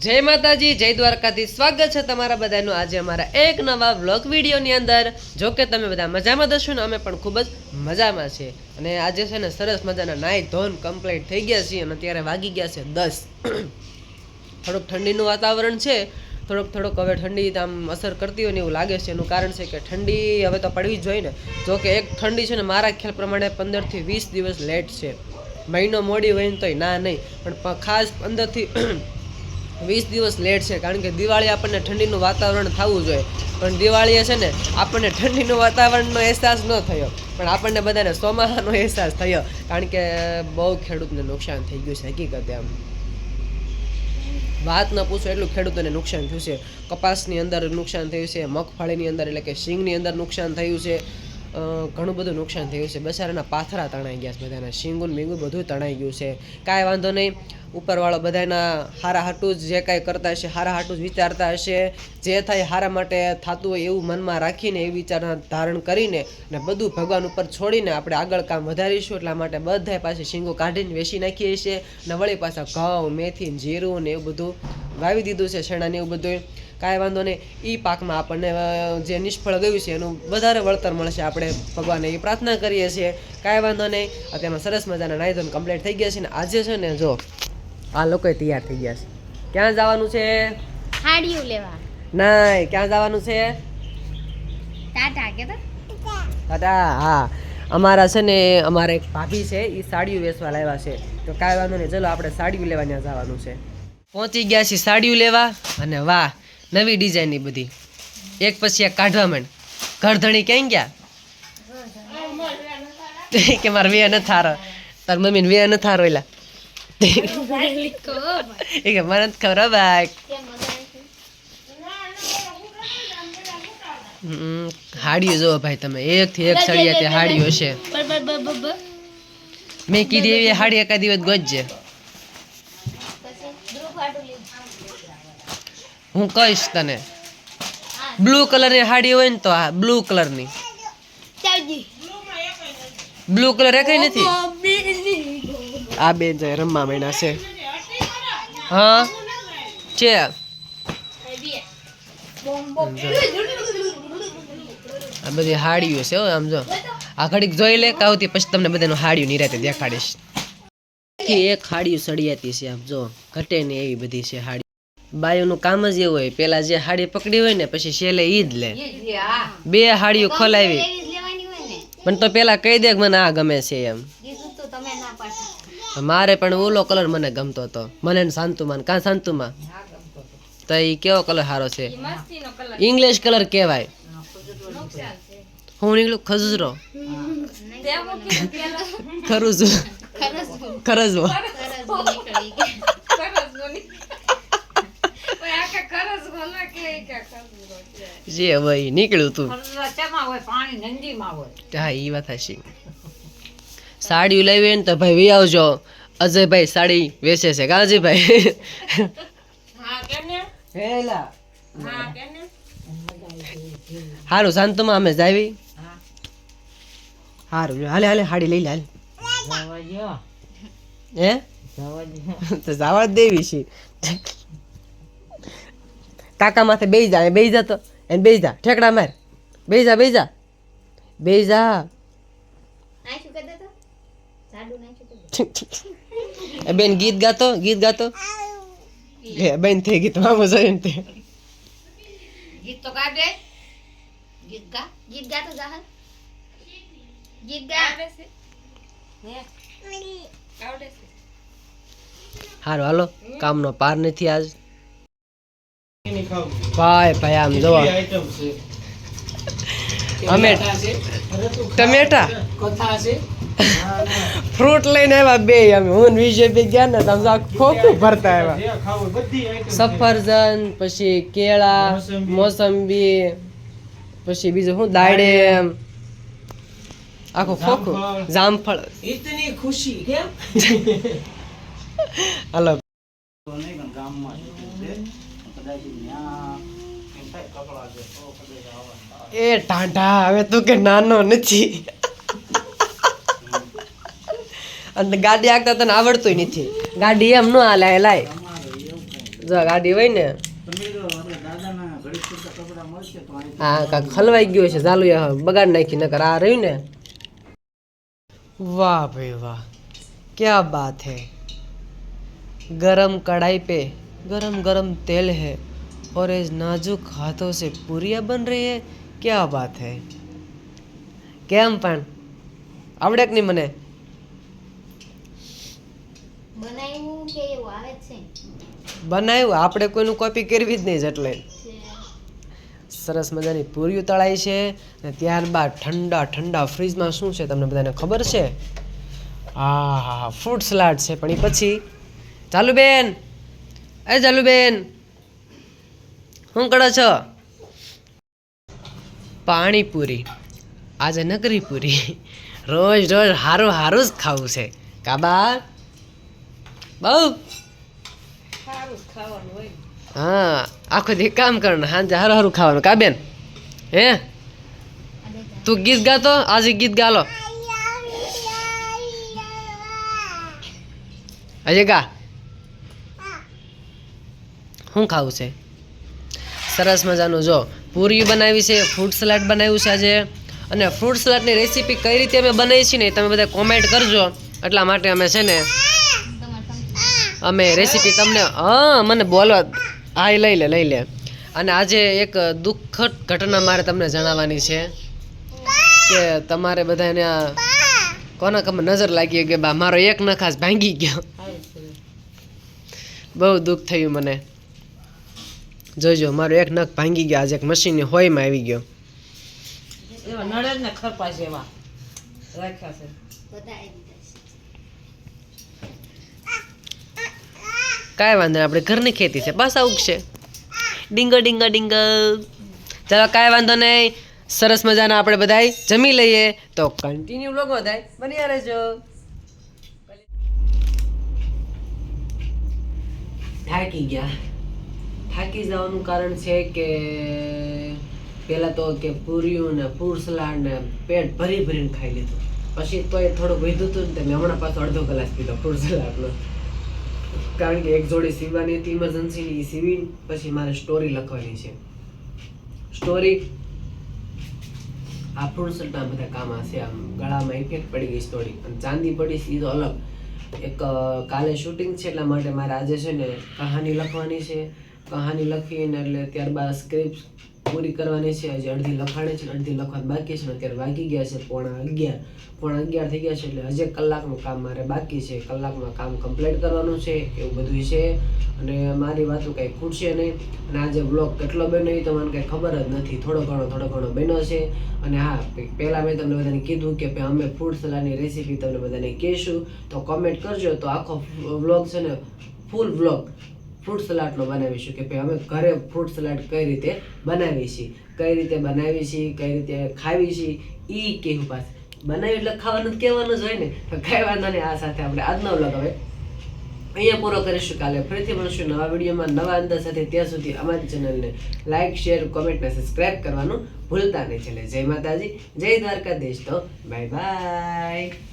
જય માતાજી, જય દ્વારકાથી સ્વાગત છે તમારા બધાનું આજે અમારા એક નવા વ્લોગ વિડીયોની અંદર. જો કે તમે બધા મજામાં દશો ને, અમે પણ ખૂબ જ મજામાં છીએ. અને આજે છે ને, સરસ મજાના નાઈ ધોન કમ્પ્લીટ થઈ ગયા છીએ અને અત્યારે વાગી ગયા છે દસ. થોડુંક ઠંડીનું વાતાવરણ છે, થોડોક થોડોક હવે ઠંડી આમ અસર કરતી હોય ને એવું લાગે છે. એનું કારણ છે કે ઠંડી હવે તો પડવી જ જોઈએ ને. જો કે એક ઠંડી છે ને, મારા ખ્યાલ પ્રમાણે પંદરથી વીસ દિવસ લેટ છે. મહિનો મોડી હોય ને તોય ના નહીં. પણ ખાસ પંદરથી વીસ દિવસ લેટ છે, કારણ કે દિવાળી આપણને ઠંડીનું વાતાવરણ થવું જોઈએ. પણ દિવાળીએ છે ને, આપણને ઠંડીનું વાતાવરણનો અહેસાસ ન થયો. પણ આપણને બધાને ચોમાસાનો અહેસાસ થયો, કારણ કે બહુ ખેડૂતને નુકસાન થઈ ગયું છે, હકીકતે આમ વાત ન પૂછો એટલું ખેડૂતોને નુકસાન થયું છે. કપાસની અંદર નુકસાન થયું છે, મગફળીની અંદર એટલે કે સિંગની અંદર નુકસાન થયું છે. ઘણું બધું નુકસાન થયું છે. બસારાના પાથરા તણાઈ ગયા છે બધાના. શીંગુન, મીંગુન બધું તણાઈ ગયું છે. કાંઈ વાંધો નહીં. ઉપરવાળો બધાના હારા હાટું જ જે કાંઈ કરતા હશે, હારા હાટું જ વિચારતા હશે. જે થાય હારા માટે થતું હોય એવું મનમાં રાખીને એ વિચાર ધારણ કરીને ને બધું ભગવાન ઉપર છોડીને આપણે આગળ કામ વધારીશું. એટલા માટે બધાય પાસે શીંગો કાઢીને વેચી નાખીએ છીએ ને વળી પાછા ઘઉં, મેથી જીરું ને એવું બધું વાવી દીધું છે, શેણાને એવું બધું કાંઈ વાંધો નહીં. એ પાકમાં આપણને જે નિષ્ફળ ગયું છે એનું વધારે વળતર મળશે આપણે ભગવાનને એ પ્રાર્થના કરીએ છીએ. કાંઈ વાંધો નહીં. અત્યારમાં સરસ મજાના નાઈ ધોઈને કમ્પ્લીટ થઈ ગયા છે ને આજે છે ને જો આ લોકોએ તૈયાર થઈ ગયા છે. ક્યાં જવાનું છે? હાડિયું લેવા. ના ક્યાં જવાનું છે? ટાટા કે ટાટા હા. અમારા છે ને અમારા એક ભાભી છે એ સાડીઓ વેચવા લાવ્યા છે. તો કાંઈ વાંધો નહીં ચલો આપણે સાડીઓ લેવા ત્યાં જવાનું છે. પહોંચી ગયા છીએ સાડીઓ લેવા અને વાહ નવી ડિઝાઇનની બધી. એક પછી એક કાઢવા માંડ. ઘરધણી ક્યાં ગયા? કે મારે વે ન થારો. તાર મમ્મીને વે ન થારો એલા એ કે મને ખબર હો ભાઈ. હાડીઓ જોવો ભાઈ તમે. એક થી એક સળિયા તે હાડીઓ છે. મેં કીધી એવી હાડી એકાદી દિવસ ગોતજે. હું કહીશ તને. બ્લુ કલરની હાડી હોય ને તો આ બ્લુ કલરની બ્લુ કલર એ કઈ નથી? આ બેન જાય રમવા માંડ્યા છે. હા? છે આ. બધી હાડીઓ છે હો, આમ જો. આ ઘડીક જોઈ લે કાવતી પછી તમને બધાનું હાડીઓ નિરાતે દેખાડીશ. એક હાડીઓ સળિયાતી છે, આમ જો. ઘટે ને એવી બધી છે હાડી બાયોનું કામ જ એવું હોય. પેલા જે હાડી પકડી હોય ને પછી છેલ્લે ઈ જ લે. બે હાડીઓ ખોલાવી. લેવાની હોય ને. પણ તો પેલા કહી દે કે મને આ ગમે છે એમ. કીધું તો તમે ના પાડતા મારે પણ ઓલો કલર મને ગમતો હતો મને ને શાંતુમાં કાં શાંતુમાં? તો એ કેવો કલર સારો છે? ઇંગ્લિશ કલર કહેવાય. હું નીકળું ખજૂરો. ખરું છું ખરજવો જે હવે નીકળ્યું તું. હા એ વાત હશે સાડી લેવી ને તો ભાઈ વી આવજો. અજયભાઈ સાડી વેચે છે. કાજીભાઈ હેલા હારું શાંતમાં અમે જાવી. હારું હાલે હાલે સાડી લઈ લે હાલે. હે? તો જવા દેવી છે. કાકા માથે બેસી જા બે જા તો. એને બેસી જા ઠેકડા માર. બેસી જા બેસી જા. બેસી જા. બેન ગીત ગાતો ગીત ગાતો. લે બેન થઈ ગીત મામો જોઈને તે. ગીત તો ગા દે ગીત ગા. ગીત ગા તો જાહર ગીત ગા. હારું હાલો. કામનો પાર નથી આજ. ભાઈ ભાઈ આમ જો અમે ટમેટા. ફ્રૂટ લઈને આવ્યા બે અમે. હું વિજય બે ગયા ને તમે ખોખું ભરતા આવ્યા. સફરજન પછી કેળા મોસંબી. પછી બીજું શું? દાડે. આખું ખોખું. જામફળ. ઇતની ખુશી કેમ? હાલો. ગામમાં એ ટાંઢા, હવે તું કે નાનો નથી. અને ગાડી આગતા તને આવડતું નથી. ગાડી એમ ન હાલે લાય. જો ગાડી હોય ને. હા, કાંક ખલવાઈ ગયો છે ચાલુ બગાડ નાખી, નકર આ રહ્યું ને. વાહ ભાઈ વાહ, ક્યા બાત હે? ગરમ કડાઈ પે गरम गरम तेल है और इस नाजुक हाथों से पूरियां बन रही है क्या बात है કેમ પણ આવડે કે નહીં મને બનાવ્યું કે એવું આવે જ છે બનાવ્યું આપણે કોઈનું કોપી કરવી જ નહીં જ એટલે છે. સરસ મજાની પૂરીઓ તળાઈ છે અને ત્યારબાદ ઠંડા ઠંડા ફ્રીજમાં શું છે તમને બધાને ખબર છે હા હા હા ફ્રૂટ સલાડ છે પણ એ પછી ચાલુબેન એ જલુબેન શું કરો છો? પાણીપુરી. આજે નકરી પૂરી રોજ રોજ હારું હારું જ ખાવું છે. કાબા બહુ? હા આખો દી કામ કરવાનું સાંજે હારું હારું ખાવાનું. કાબેન હે? તું ગીત ગાતો? આજે ગીત ગાલો. અજે ગા શું ખાવું છે? સરસ મજાનું. જો પૂરી બનાવી છે ફ્રૂટ સલાડ બનાવ્યું છે આજે. અને ફ્રૂટ સલાડની રેસીપી કઈ રીતે અમે બનાવી છે ને તમે બધા કોમેન્ટ કરજો. એટલા માટે અમે છે ને અમે રેસીપી તમને હા મને બોલવા હા એ લઈ લે લઈ લે. અને આજે એક દુઃખદ ઘટના મારે તમને જણાવવાની છે કે તમારે બધાને આ કોના કમ નજર લાગી કે બા મારો એક નખાસ ભાંગી ગયો. બહુ દુઃખ થયું મને. જોજો મારો એક નખ ભાંગી ગયો આજે એક મશીનની હોયમાં આવી ગયો. એવા નડે ને ખરપાશ એવા રાખ્યા છે. આવી દીધા કાંઈ વાંધો નહીં આપણે ઘરની ખેતી છે પાછા ઉગશે ડીંગો ડીંગો ડીંગો ચાલો કાંઈ વાંધો નહીં સરસ મજાના આપણે બધાય જમી લઈએ. તો કન્ટિન્યુ લોકો થાય બન્યા રહેજો. થાકી ગયા. થાકી જવાનું કારણ છે કે પહેલાં તો કે પૂર્યું ને પૂર સલાડ ને પેટ ભરી ભરીને ખાઈ લીધું. પછી તો એ થોડુંક વધ્યું હતું ને મેં હમણાં પાછો અડધો કલાક પીધો ફ્રૂટ સલાડનો કારણ કે એક જોડી સીવવાની હતી ઇમરજન્સીની એ સીવી પછી મારે સ્ટોરી લખવાની છે. સ્ટોરી આ ફ્રૂટ સલાડના બધા કામ હશે આમ ગળામાં ઇફેક્ટ પડી ગઈ સ્ટોરી અને ચાંદી પડી છે એ તો અલગ. એક કાલે શૂટિંગ છે, એટલા માટે મારે આજે છે ને કહાની લખવાની છે. કહાની લખીને એટલે ત્યારબાદ સ્ક્રિપ્ટ પૂરી કરવાની છે. હજી અડધી લખાણી છે અડધી લખવાની બાકી છે અત્યારે વાગી ગયા છે પોણા અગિયાર. પોણા અગિયાર થઈ ગયા છે એટલે હજી કલાકનું કામ મારે બાકી છે. કલાકમાં કામ કમ્પ્લીટ કરવાનું છે, એવું બધું છે. અને મારી વાતો કંઈ ખૂટશે નહીં. અને આજે બ્લોગ કેટલો બન્યો એ તો મને કંઈ ખબર જ નથી. થોડો ઘણો થોડો ઘણો બન્યો છે. અને હા પહેલાં મેં તમને બધાને કીધું કે અમે ફૂડ સલાડની રેસીપી તમને બધાને કહીશું. તો કોમેન્ટ કરજો. તો આખો વ્લોગ છે ને ફૂલ વ્લોગ ફ્રૂટ સલાડનો બનાવીશું કે ભાઈ અમે ઘરે ફ્રૂટ સલાડ કઈ રીતે બનાવી છીએ? કઈ રીતે બનાવી છીએ? કઈ રીતે ખાવી છીએ? એ કહેવું પાસે? બનાવી એટલે ખાવાનું કહેવાનું જ હોય ને. તો કઈ વાંધો નહીં, આ સાથે આપણે આજનો વ્લોગ હવે અહીંયા પૂરો કરીશું કાલે. ફરીથી મળશું નવા વિડીયોમાં, નવા અંદાજ સાથે. ત્યાં સુધી અમારી ચેનલને લાઇક શેર કોમેન્ટ અને સબસ્ક્રાઇબ કરવાનું ભૂલતા નહીં છેલ્લે. જય માતાજી, જય દ્વારકાધીશ. તો બાય બાય